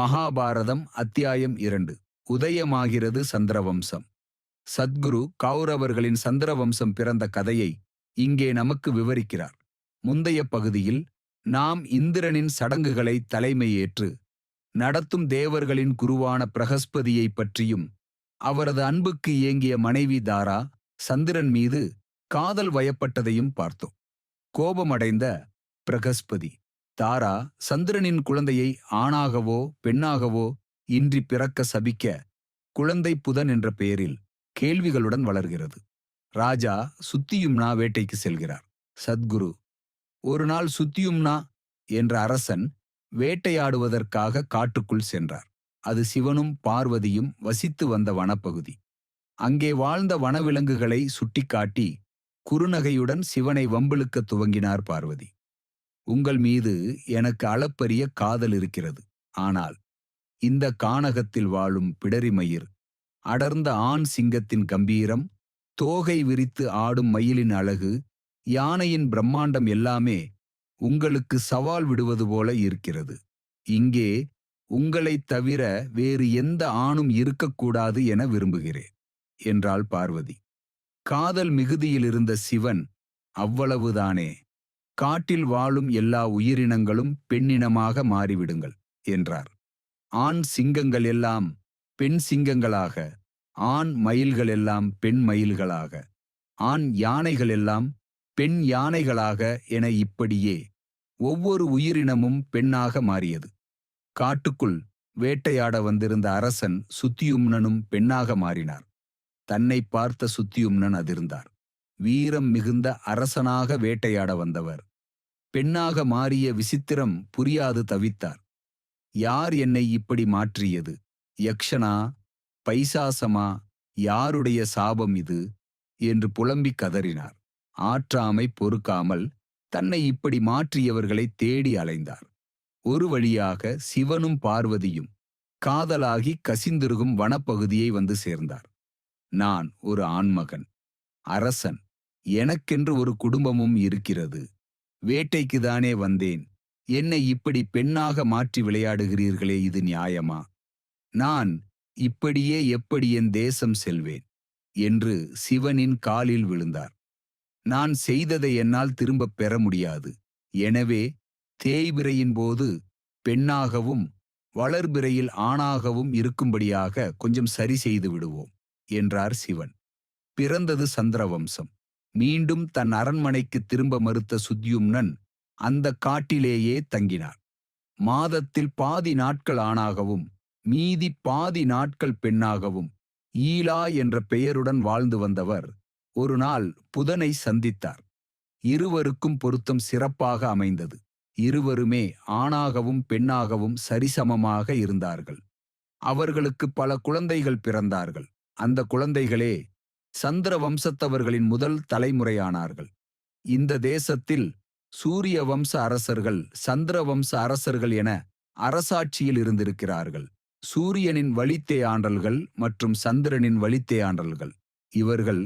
மகாபாரதம் அத்தியாயம் இரண்டு. உதயமாகிறது சந்திரவம்சம். சத்குரு கௌரவர்களின் சந்திரவம்சம் பிறந்த கதையை இங்கே நமக்கு விவரிக்கிறார். முந்தைய பகுதியில் நாம் இந்திரனின் சடங்குகளை தலைமையேற்று நடத்தும் தேவர்களின் குருவான பிரகஸ்பதியை பற்றியும் அவரது அன்புக்கு இயங்கிய மனைவி தாரா சந்திரன் மீது காதல் வயப்பட்டதையும் பார்த்தோம். கோபமடைந்த பிரகஸ்பதி தாரா சந்திரனின் குழந்தையை ஆணாகவோ பெண்ணாகவோ இன்றி பிறக்க சபிக்க குழந்தை புதன் என்ற பெயரில் கேள்விகளுடன் வளர்கிறது. ராஜா சுத்தியும்னா வேட்டைக்கு செல்கிறார். சத்குரு ஒரு நாள் சுத்தியும்னா என்ற அரசன் வேட்டையாடுவதற்காக காட்டுக்குள் சென்றார். அது சிவனும் பார்வதியும் வசித்து வந்த வனப்பகுதி. அங்கே வாழ்ந்த வனவிலங்குகளை சுட்டிக்காட்டி குறுநகையுடன் சிவனை வம்பிழுக்க துவங்கினார் பார்வதி. உங்கள் மீது எனக்கு அளப்பரிய காதல் இருக்கிறது. ஆனால் இந்த கானகத்தில் வாழும் பிடரிமயிர் அடர்ந்த ஆண் சிங்கத்தின் கம்பீரம் தோகை விரித்து ஆடும் மயிலின் அழகு யானையின் பிரம்மாண்டம் எல்லாமே உங்களுக்கு சவால் விடுவது போல இருக்கிறது. இங்கே உங்களைத் தவிர வேறு எந்த ஆணும் இருக்கக்கூடாது என விரும்புகிறேன் என்றாள் பார்வதி. காதல் மிகுதியில் இருந்த சிவன் அவ்வளவுதானே? காட்டில் வாழும் எல்லா உயிரினங்களும் பெண்ணினமாக மாறிவிடுங்கள் என்றார். ஆண் சிங்கங்கள் எல்லாம் பெண் சிங்கங்களாக ஆண் மயில்கள் எல்லாம் பெண் மயில்களாக ஆண் யானைகள் எல்லாம் பெண் யானைகளாக என இப்படியே ஒவ்வொரு உயிரினமும் பெண்ணாக மாறியது. காட்டுக்குள் வேட்டையாட வந்திருந்த அரசன் சுத்தியும்னனும் பெண்ணாக மாறினார். தன்னை பார்த்த சுத்தியும்னன் அதிர்ந்தார். வீரம் மிகுந்த அரசனாக வேட்டையாட வந்தவர் பெண்ணாக மாறிய விசித்திரம் புரியாது தவித்தார். யார் என்னை இப்படி மாற்றியது? யக்ஷனா? பைசாசமா? யாருடைய சாபம் இது? என்று புலம்பிக் கதறினார். ஆற்றாமை பொறுக்காமல் தன்னை இப்படி மாற்றியவர்களை தேடி அலைந்தார். ஒரு வழியாக சிவனும் பார்வதியும் காதலாகி கசிந்திருகும் வனப்பகுதியை வந்து சேர்ந்தார். நான் ஒரு ஆண்மகன். அரசன். எனக்கென்று ஒரு குடும்பமும் இருக்கிறது. வேட்டைக்குதானே வந்தேன். என்னை இப்படி பெண்ணாக மாற்றி விளையாடுகிறீர்களே இது நியாயமா? நான் இப்படியே எப்படி என் தேசம் செல்வேன்? என்று சிவனின் காலில் விழுந்தார். நான் செய்ததை என்னால் திரும்பப் பெற முடியாது. எனவே தேய்பிரையின் போது பெண்ணாகவும் வளர்பிறையில் ஆணாகவும் இருக்கும்படியாக கொஞ்சம் சரி செய்து விடுவோம் என்றார் சிவன். பிறந்தது சந்திரவம்சம். மீண்டும் தன் அரண்மனைக்கு திரும்ப மறுத்த சுத்யும்னன் அந்த காட்டிலேயே தங்கினார். மாதத்தில் பாதி நாட்கள் ஆணாகவும் மீதி பாதி நாட்கள் பெண்ணாகவும் ஈலா என்ற பெயருடன் வாழ்ந்து வந்தவர் ஒரு நாள் புதனை சந்தித்தார். இருவருக்கும் பொருத்தம் சிறப்பாக அமைந்தது. இருவருமே ஆணாகவும் பெண்ணாகவும் சரிசமமாக இருந்தார்கள். அவர்களுக்கு பல குழந்தைகள் பிறந்தார்கள். அந்த குழந்தைகளே சந்திர வம்சத்தவர்களின் முதல் தலைமுறையானார்கள். இந்த தேசத்தில் சூரிய வம்ச அரசர்கள் சந்திர வம்ச அரசர்கள் என அரசாட்சியில் இருந்திருக்கிறார்கள். சூரியனின் வழித்தே ஆண்டல்கள் மற்றும் சந்திரனின் வழித்தே ஆண்டல்கள். இவர்கள்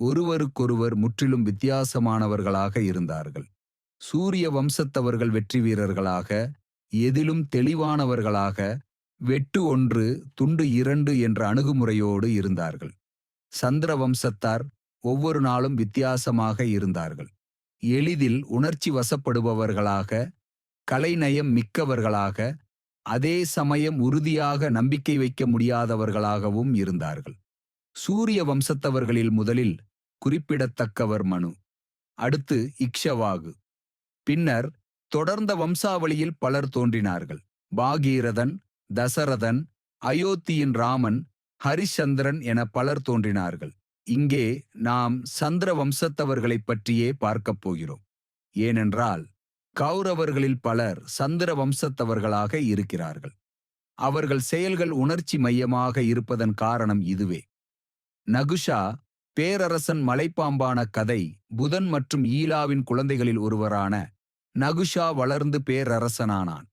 ஒருவருக்கொருவர் முற்றிலும் வித்தியாசமானவர்களாக இருந்தார்கள். சூரிய வம்சத்தவர்கள் வெற்றி வீரர்களாக எதிலும் தெளிவானவர்களாக வெட்டு ஒன்று துண்டு இரண்டு என்ற அணுகுமுறையோடு இருந்தார்கள். சந்திர வம்சத்தார் ஒவ்வொரு நாளும் வித்தியாசமாக இருந்தார்கள். எளிதில் உணர்ச்சி வசப்படுபவர்களாக கலைநயம் மிக்கவர்களாக அதே சமயம் உறுதியாக நம்பிக்கை வைக்க முடியாதவர்களாகவும் இருந்தார்கள். சூரிய வம்சத்தவர்களில் முதலில் குறிப்பிடத்தக்கவர் மனு அடுத்து இக்ஷவாகு. பின்னர் தொடர்ந்த வம்சாவளியில் பலர் தோன்றினார்கள். பாகீரதன் தசரதன் அயோத்தியின் ராமன் ஹரிச்சந்திரன் என பலர் தோன்றினார்கள். இங்கே நாம் சந்திர வம்சத்தவர்களைப் பற்றியே பார்க்கப் போகிறோம். ஏனென்றால் கௌரவர்களில் பலர் சந்திர வம்சத்தவர்களாக இருக்கிறார்கள். அவர்கள் செயல்கள் உணர்ச்சி மையமாக இருப்பதன் காரணம் இதுவே. நகுஷா பேரரசன் மலைப்பாம்பான கதை புதன் மற்றும் ஈலாவின் குழந்தைகளில் ஒருவரான நகுஷா வளர்ந்து பேரரசனானான்.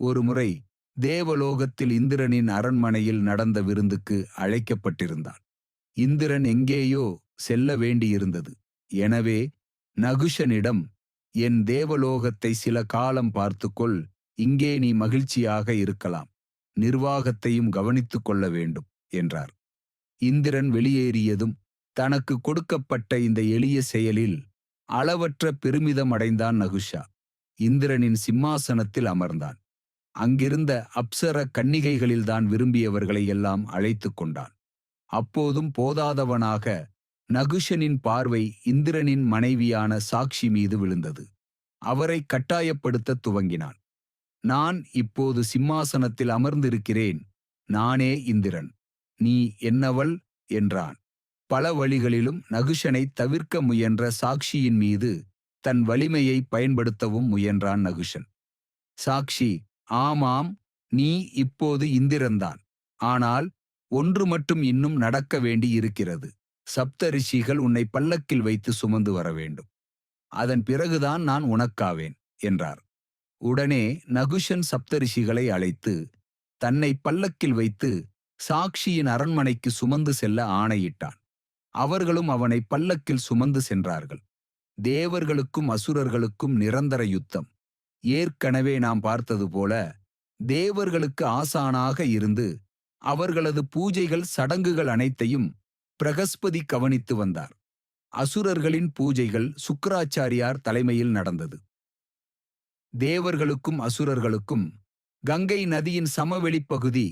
ஒருமுறை தேவலோகத்தில் இந்திரனின் அரண்மனையில் நடந்த விருந்துக்கு அழைக்கப்பட்டிருந்தான். இந்திரன் எங்கேயோ செல்ல வேண்டியிருந்தது. எனவே நகுஷனிடம் என் தேவலோகத்தை சில காலம் பார்த்துக்கொள் இங்கே நீ மகிழ்ச்சியாக இருக்கலாம். நிர்வாகத்தையும் கவனித்துக் கொள்ள வேண்டும் என்றார். இந்திரன் வெளியேறியதும் தனக்கு கொடுக்கப்பட்ட இந்த எளிய செயலில் அளவற்ற பெருமிதம் அடைந்தான் நகுஷா. இந்திரனின் சிம்மாசனத்தில் அமர்ந்தான். அங்கிருந்த அப்சர கன்னிகைகளில்தான் விரும்பியவர்களை எல்லாம் அழைத்துக் கொண்டான். அப்போதும் போதாதவனாக நகுஷனின் பார்வை இந்திரனின் மனைவியான சாக்ஷி மீது விழுந்தது. அவரை கட்டாயப்படுத்த துவங்கினான். நான் இப்போது சிம்மாசனத்தில் அமர்ந்திருக்கிறேன். நானே இந்திரன். நீ என்னவள்? என்றான். பல வழிகளிலும் நகுஷனை தவிர்க்க முயன்ற சாக்ஷியின் மீது தன் வலிமையை பயன்படுத்தவும் முயன்றான் நகுஷன். சாக்ஷி ஆமாம் நீ இப்போது இந்திரன்தான். ஆனால் ஒன்று மட்டும் இன்னும் நடக்க வேண்டி இருக்கிறது. சப்தரிஷிகள் உன்னை பல்லக்கில் வைத்து சுமந்து வர வேண்டும். அதன் பிறகுதான் நான் உனக்காவேன் என்றார். உடனே நகுஷன் சப்தரிஷிகளை அழைத்து தன்னை பல்லக்கில் வைத்து சாக்ஷியின் அரண்மனைக்கு சுமந்து செல்ல ஆணையிட்டான். அவர்களும் அவனை பல்லக்கில் சுமந்து சென்றார்கள். தேவர்களுக்கும் அசுரர்களுக்கும் நிரந்தர யுத்தம். ஏற்கனவே நாம் பார்த்தது போல தேவர்களுக்கு ஆசானாக இருந்து அவர்களது பூஜைகள் சடங்குகள் அனைத்தையும் பிரகஸ்பதி கவனித்து வந்தார். அசுரர்களின் பூஜைகள் சுக்கராச்சாரியார் தலைமையில் நடந்தது. தேவர்களுக்கும் அசுரர்களுக்கும் கங்கை நதியின் சமவெளிப் பகுதி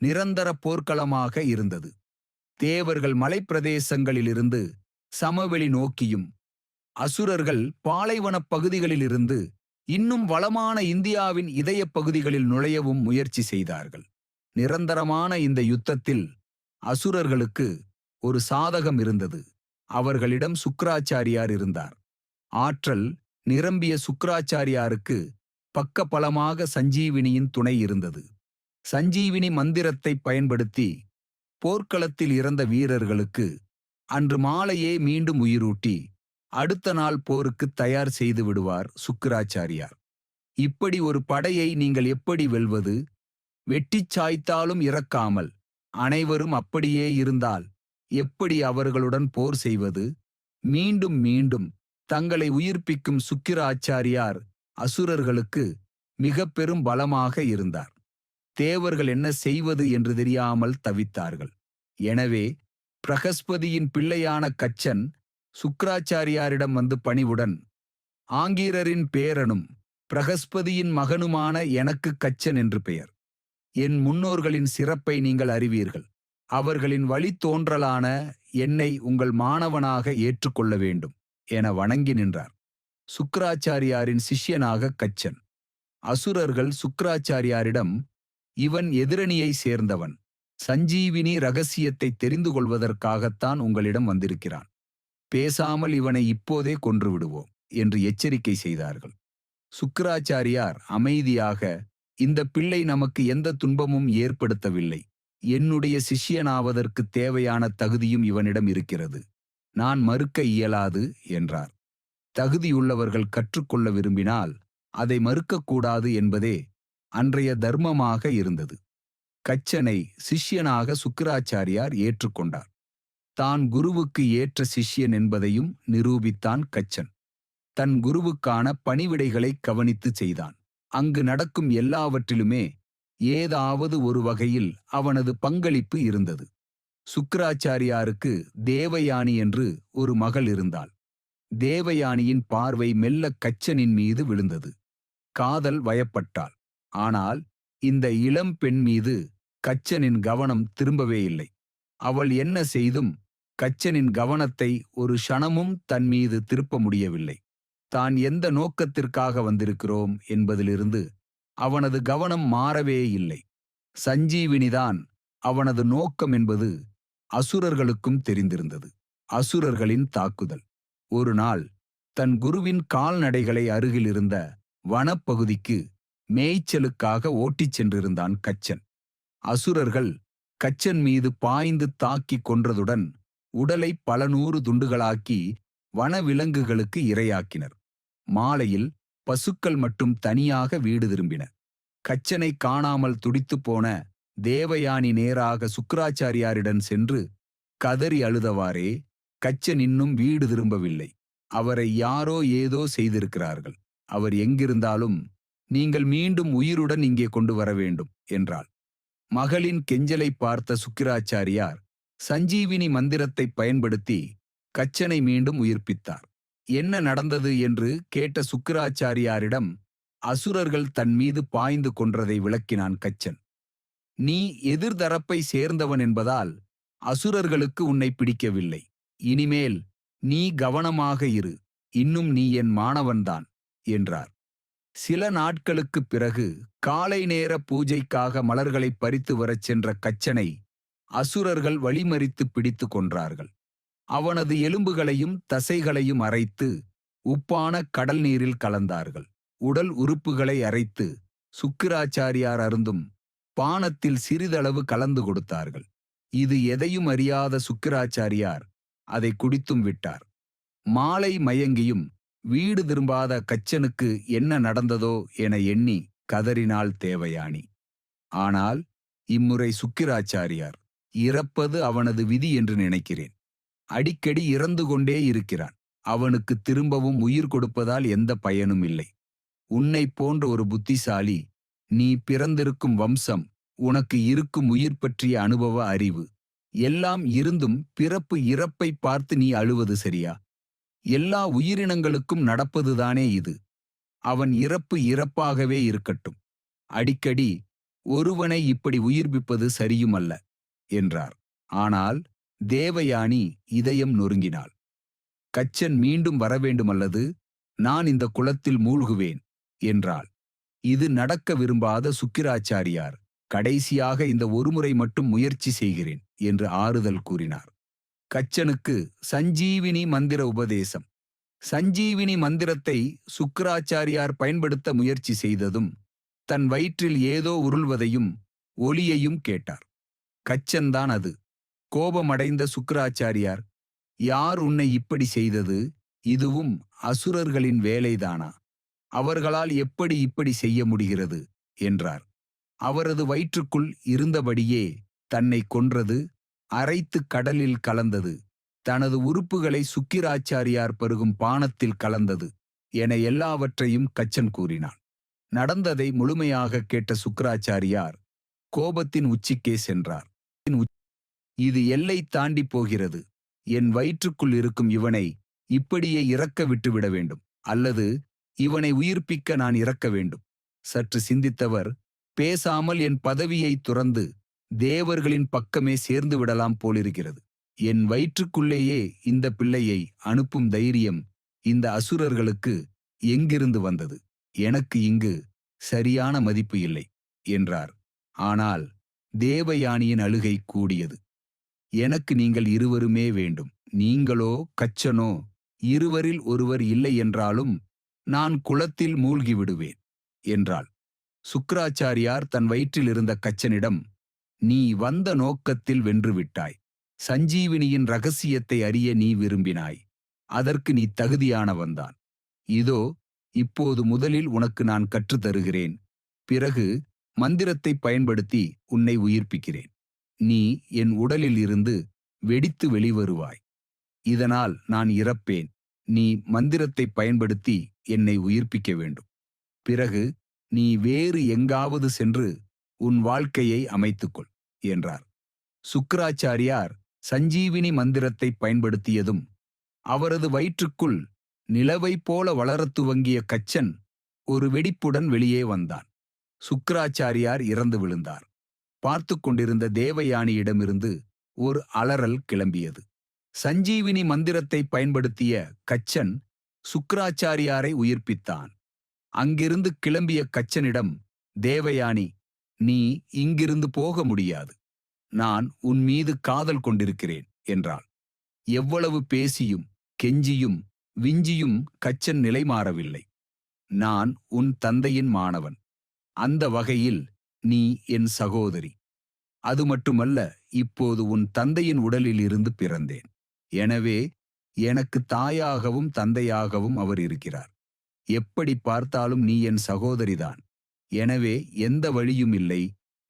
நிரந்தர போர்க்களமாக இருந்தது. தேவர்கள் மலைப்பிரதேசங்களிலிருந்து சமவெளி நோக்கியும் அசுரர்கள் பாலைவனப் பகுதிகளிலிருந்து இன்னும் வளமான இந்தியாவின் இதயப் பகுதிகளில் நுழையவும் முயற்சி செய்தார்கள். நிரந்தரமான இந்த யுத்தத்தில் அசுரர்களுக்கு ஒரு சாதகம் இருந்தது. அவர்களிடம் சுக்ராச்சாரியார் இருந்தார். ஆற்றல் நிரம்பிய சுக்ராச்சாரியாருக்கு பக்கபலமாக சஞ்சீவினியின் துணை இருந்தது. சஞ்சீவினி மந்திரத்தை பயன்படுத்தி போர்க்களத்தில் இறந்த வீரர்களுக்கு அன்று மாலையே மீண்டும் உயிரூட்டி அடுத்த நாள் போருக்கு தயார் செய்து விடுவார் சுக்கிராச்சாரியார். இப்படி ஒரு படையை நீங்கள் எப்படி வெல்வது? வெட்டிச் சாய்த்தாலும் இறக்காமல் அனைவரும் அப்படியே இருந்தால் எப்படி அவர்களுடன் போர் செய்வது? மீண்டும் மீண்டும் தங்களை உயிர்ப்பிக்கும் சுக்கிராச்சாரியார் அசுரர்களுக்கு மிக பெரும் பலமாக இருந்தார். தேவர்கள் என்ன செய்வது என்று தெரியாமல் தவித்தார்கள். எனவே பிரகஸ்பதியின் பிள்ளையான கச்சன் சுக்ராச்சாரியாரிடம் வந்து பணிவுடன் ஆங்கீரரின் பேரனும் பிரகஸ்பதியின் மகனுமான எனக்கு கச்சன் என்று பெயர். என் முன்னோர்களின் சிறப்பை நீங்கள் அறிவீர்கள். அவர்களின் வழித்தோன்றலான என்னை உங்கள் மாணவனாக ஏற்றுக்கொள்ள வேண்டும் என வணங்கி நின்றார். சுக்ராச்சாரியாரின் சிஷ்யனாக கச்சன். அசுரர்கள் சுக்ராச்சாரியாரிடம் இவன் எதிரணியை சேர்ந்தவன். சஞ்சீவினி ரகசியத்தை தெரிந்து கொள்வதற்காகத்தான் உங்களிடம் வந்திருக்கிறான். பேசாமல் இவனை இப்போதே கொன்று விடுவோம் என்று எச்சரிக்கை செய்தார்கள். சுக்கிராச்சாரியார் அமைதியாக இந்த பிள்ளை நமக்கு எந்த துன்பமும் ஏற்படுத்தவில்லை. என்னுடைய சிஷ்யனாவதற்கு தேவையான தகுதியும் இவனிடம் இருக்கிறது. நான் மறுக்க இயலாது என்றார். தகுதியுள்ளவர்கள் கற்றுக்கொள்ள விரும்பினால் அதை மறுக்கக்கூடாது என்பதே அன்றைய தர்மமாக இருந்தது. கச்சனை சிஷ்யனாக சுக்கிராச்சாரியார் ஏற்றுக்கொண்டார். தான் குருவுக்கு ஏற்ற சிஷ்யன் என்பதையும் நிரூபித்தான் கச்சன். தன் குருவுக்கான பணிவிடைகளை கவனித்து செய்தான். அங்கு நடக்கும் எல்லாவற்றிலுமே ஏதாவது ஒரு வகையில் அவனது பங்களிப்பு இருந்தது. சுக்கராச்சாரியாருக்கு தேவயானி என்று ஒரு மகள் இருந்தாள். தேவயானியின் பார்வை மெல்ல கச்சனின் மீது விழுந்தது. காதல் வயப்பட்டாள். ஆனால் இந்த இளம் பெண் மீது கச்சனின் கவனம் திரும்பவே இல்லை. அவள் என்ன செய்தும் கச்சனின் கவனத்தை ஒரு க்ஷணமும் தன் மீது திருப்ப முடியவில்லை. தான் எந்த நோக்கத்திற்காக வந்திருக்கிறோம்? என்பதிலிருந்து அவனது கவனம் மாறவே இல்லை. சஞ்சீவினிதான். அவனது நோக்கம் என்பது அசுரர்களுக்கும் தெரிந்திருந்தது. அசுரர்களின் தாக்குதல். ஒரு நாள் தன் குருவின் கால்நடைகளை அருகிலிருந்த வனப்பகுதிக்கு மேய்ச்சலுக்காக ஓட்டிச் சென்றிருந்தான் கச்சன். அசுரர்கள் கச்சன் மீது பாய்ந்து தாக்கிக் கொன்றதுடன் உடலை பல நூறு துண்டுகளாக்கி வனவிலங்குகளுக்கு இரையாக்கினர். மாலையில் பசுக்கள் மட்டும் தனியாக வீடு திரும்பின. கச்சனை காணாமல் துடித்துப் போன தேவயானி நேராக சுக்கராச்சாரியாரிடம் சென்று கதறி அழுதவாறே கச்சன் இன்னும் வீடு திரும்பவில்லை. அவரை யாரோ ஏதோ செய்திருக்கிறார்கள். அவர் எங்கிருந்தாலும் நீங்கள் மீண்டும் உயிருடன் இங்கே கொண்டு வர வேண்டும் என்றாள். மகளின் கெஞ்சலை பார்த்த சுக்கிராச்சாரியார் சஞ்சீவினி மந்திரத்தை பயன்படுத்தி கச்சனை மீண்டும் உயிர்ப்பித்தார். என்ன நடந்தது? என்று கேட்ட சுக்கிராச்சாரியாரிடம் அசுரர்கள் தன் மீது பாய்ந்து கொன்றதை விளக்கினான் கச்சன். நீ எதிர்தரப்பை சேர்ந்தவன் என்பதால் அசுரர்களுக்கு உன்னை பிடிக்கவில்லை. இனிமேல் நீ கவனமாக இரு. இன்னும் நீ என் மாணவன்தான் என்றார். சில நாட்களுக்குப் பிறகு காலை நேர பூஜைக்காக மலர்களை பறித்து வரச் சென்ற கச்சனை அசுரர்கள் வழிமறித்து பிடித்து கொன்றார்கள். அவனது எலும்புகளையும் தசைகளையும் அரைத்து உப்பான கடல் நீரில் கலந்தார்கள். உடல் உறுப்புகளை அரைத்து சுக்கிராச்சாரியார் அருந்தும் பானத்தில் சிறிதளவு கலந்து கொடுத்தார்கள். இது எதையும் அறியாத சுக்கிராச்சாரியார் அதை குடித்தும் விட்டார். மாலை மயங்கியும் வீடு திரும்பாத கச்சனுக்கு என்ன நடந்ததோ என எண்ணி கதறினாள் தேவயானி. ஆனால் இம்முறை சுக்கிராச்சாரியார் இறப்பது அவனது விதி என்று நினைக்கிறேன். அடிக்கடி இறந்து கொண்டே இருக்கிறான். அவனுக்கு திரும்பவும் உயிர் கொடுப்பதால் எந்த பயனும் இல்லை. உன்னை போன்ற ஒரு புத்திசாலி நீ பிறந்திருக்கும் வம்சம் உனக்கு இருக்கும் உயிர் பற்றிய அனுபவ அறிவு எல்லாம் இருந்தும் பிறப்பு இறப்பை பார்த்து நீ அழுவது சரியா? எல்லா உயிரினங்களுக்கும் நடப்பதுதானே இது. அவன் இறப்பு இறப்பாகவே இருக்கட்டும். அடிக்கடி ஒருவனை இப்படி உயிர்ப்பிப்பது சரியுமல்ல என்றார். ஆனால் தேவயானி இதயம் நொறுங்கினாள். கச்சன் மீண்டும் வரவேண்டுமல்லது நான் இந்த குளத்தில் மூழ்குவேன் என்றாள். இது நடக்க விரும்பாத சுக்கிராச்சாரியார் கடைசியாக இந்த ஒருமுறை மட்டும் முயற்சி செய்கிறேன் என்று ஆறுதல் கூறினார். கச்சனுக்கு சஞ்சீவினி மந்திர உபதேசம். சஞ்சீவினி மந்திரத்தை சுக்கராச்சாரியார் பயன்படுத்த முயற்சி செய்ததும் தன் வயிற்றில் ஏதோ உருள்வதையும் ஒலியையும் கேட்டார். கச்சன்தான் அது. கோபமடைந்த சுக்கராச்சாரியார் யார் உன்னை இப்படி செய்தது? இதுவும் அசுரர்களின் வேலைதானா? அவர்களால் எப்படி இப்படி செய்ய முடிகிறது? என்றார். அவரது வயிற்றுக்குள் இருந்தபடியே தன்னை கொன்றது அரைத்து கடலில் கலந்தது. தனது உறுப்புகளை சுக்கிராச்சாரியார் பருகும் பானத்தில் கலந்தது என எல்லாவற்றையும் கச்சன் கூறினான். நடந்ததை முழுமையாக கேட்ட சுக்கிராச்சாரியார் கோபத்தின் உச்சிக்கே சென்றார். இது எல்லை தாண்டி போகிறது. என் வயிற்றுக்குள் இருக்கும் இவனை இப்படியே இறக்க விட்டுவிட வேண்டும். அல்லது இவனை உயிர்ப்பிக்க நான் இறக்க வேண்டும். சற்று சிந்தித்தவர் பேசாமல் என் பதவியை துறந்து தேவர்களின் பக்கமே சேர்ந்து விடலாம் போலிருக்கிறது. என் வயிற்றுக்குள்ளேயே இந்த பிள்ளையை அனுப்பும் தைரியம் இந்த அசுரர்களுக்கு எங்கிருந்து வந்தது? எனக்கு இங்கு சரியான மதிப்பு இல்லை என்றார். ஆனால் தேவயானியின் அழுகை கூடியது. எனக்கு நீங்கள் இருவருமே வேண்டும். நீங்களோ கச்சனோ இருவரில் ஒருவர் இல்லை என்றாலும் நான் குளத்தில் மூழ்கி விடுவேன் என்றாள். சுக்ராச்சாரியார் தன் வயிற்றில் இருந்த கச்சனிடம் நீ வந்த நோக்கத்தில் வென்றுவிட்டாய். சஞ்சீவினியின் ரகசியத்தை அறிய நீ விரும்பினாய். அதற்கு நீ தகுதியானவன்தான். இதோ இப்போது முதலில் உனக்கு நான் கற்றுத்தருகிறேன். பிறகு மந்திரத்தை பயன்படுத்தி உன்னை உயிர்ப்பிக்கிறேன். நீ என் உடலில் இருந்து வெடித்து வெளிவருவாய். இதனால் நான் இறப்பேன். நீ மந்திரத்தை பயன்படுத்தி என்னை உயிர்ப்பிக்க வேண்டும். பிறகு நீ வேறு எங்காவது சென்று உன் வாழ்க்கையை அமைத்துக்கொள் என்றார். சுக்கராச்சாரியார் சஞ்சீவினி மந்திரத்தை பயன்படுத்தியதும் அவரது வயிற்றுக்குள் நிலவை போல வளரத் துவங்கிய கச்சன் ஒரு வெடிப்புடன் வெளியே வந்தான். சுக்கராச்சாரியார் இறந்து விழுந்தார். பார்த்து கொண்டிருந்த தேவயானியிடமிருந்து ஒரு அலறல் கிளம்பியது. சஞ்சீவினி மந்திரத்தை பயன்படுத்திய கச்சன் சுக்கராச்சாரியாரை உயிர்ப்பித்தான். அங்கிருந்து கிளம்பிய கச்சனிடம் தேவயானி நீ இங்கிருந்து போக முடியாது. நான் உன் மீது காதல் கொண்டிருக்கிறேன் என்றாள். எவ்வளவு பேசியும் கெஞ்சியும் விஞ்சியும் கச்சன் நிலை மாறவில்லை. நான் உன் தந்தையின் மாணவன். அந்த வகையில் நீ என் சகோதரி. அது மட்டுமல்ல இப்போது உன் தந்தையின் உடலில் இருந்து பிறந்தேன். எனவே எனக்கு தாயாகவும் தந்தையாகவும் அவர் இருக்கிறார். எப்படி பார்த்தாலும் நீ என் சகோதரிதான். எனவே எந்த வழியும் இல்லை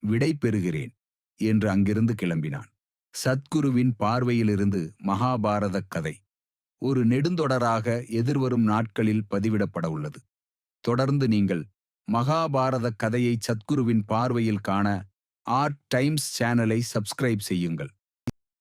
விடை பெறுகிறேன் என்று அங்கிருந்து கிளம்பினான். சத்குருவின் பார்வையிலிருந்து மகாபாரத கதை. ஒரு நெடுந்தொடராக எதிர்வரும் நாட்களில் பதிவிடப்பட உள்ளது. தொடர்ந்து நீங்கள் மகாபாரத கதையை சத்குருவின் பார்வையில் காண ஆர்ட் டைம்ஸ் சேனலை சப்ஸ்கிரைப் செய்யுங்கள்.